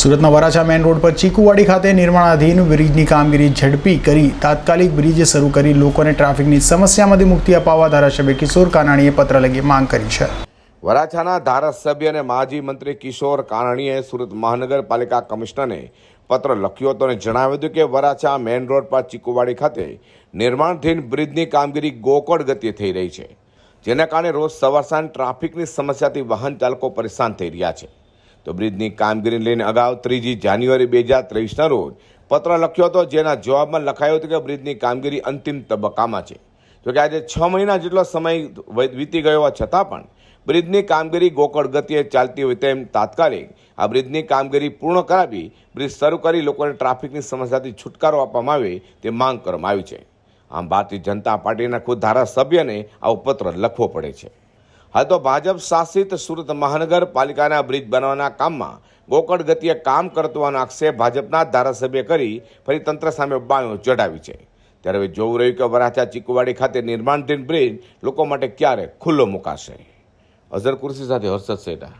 સુરતના Varachha main road પર ચીકુવાડી ખાતે નિર્માણાધીન બ્રિજની કામગીરી ઝડપી કરી, તાત્કાલિક બ્રિજ શરૂ કરી લોકોને ટ્રાફિકની સમસ્યામાંથી મુક્તિ અપાવવા ધારાસભ્ય કિશોર કાનાણીએ પત્ર લગી માંગ કરી છે. વરાછાના ધારાસભ્ય અને માજી મંત્રી કિશોર કાનાણીએ સુરત મહાનગરપાલિકા કમિશનરને પત્ર લખ્યો હતો અને જણાવ્યું હતું કે વરાછા મેન રોડ પર ચીકુવાડી ખાતે નિર્માણધીન બ્રિજની કામગીરી ગોકળ ગતિએ થઈ રહી છે, જેના કારણે રોજ સવાર સાંજ ટ્રાફિકની સમસ્યાથી વાહન ચાલકો પરેશાન થઈ રહ્યા છે. તો બ્રિજની કામગીરીને લઈને અગાઉ ત્રીજી જાન્યુઆરી બે હજાર ત્રેવીસના રોજ પત્ર લખ્યો હતો, જેના જવાબમાં લખાયું હતું કે બ્રિજની કામગીરી અંતિમ તબક્કામાં છે. જોકે આજે છ મહિના જેટલો સમય વીતી ગયો હોવા છતાં પણ બ્રિજની કામગીરી ગોકળ ગતિએ ચાલતી હોય તેમ તાત્કાલિક આ બ્રિજની કામગીરી પૂર્ણ કરાવી બ્રિજ શરૂ કરી લોકોને ટ્રાફિકની સમસ્યાથી છુટકારો આપવામાં આવે તે માંગ કરવામાં આવી છે. આમ ભારતીય જનતા પાર્ટીના ખુદ ધારાસભ્યને આવો પત્ર લખવો પડે છે. હાલ તો ભાજપ શાસિત સુરત મહાનગરપાલિકાના બ્રિજ બનાવવાના કામમાં ગોકળ ગતિએ કામ કરતો હોવાનો આક્ષેપ ભાજપના ધારાસભ્ય કરી ફરી તંત્ર સામે બાયો ચડાવી છે. ત્યારે હવે જોવું રહ્યું કે વરાછા ચીકુવાડી ખાતે નિર્માણધીન બ્રિજ લોકો માટે ક્યારે ખુલ્લો મુકાશે? અઝર કુર્સી સાથે હર્ષદ સેટા.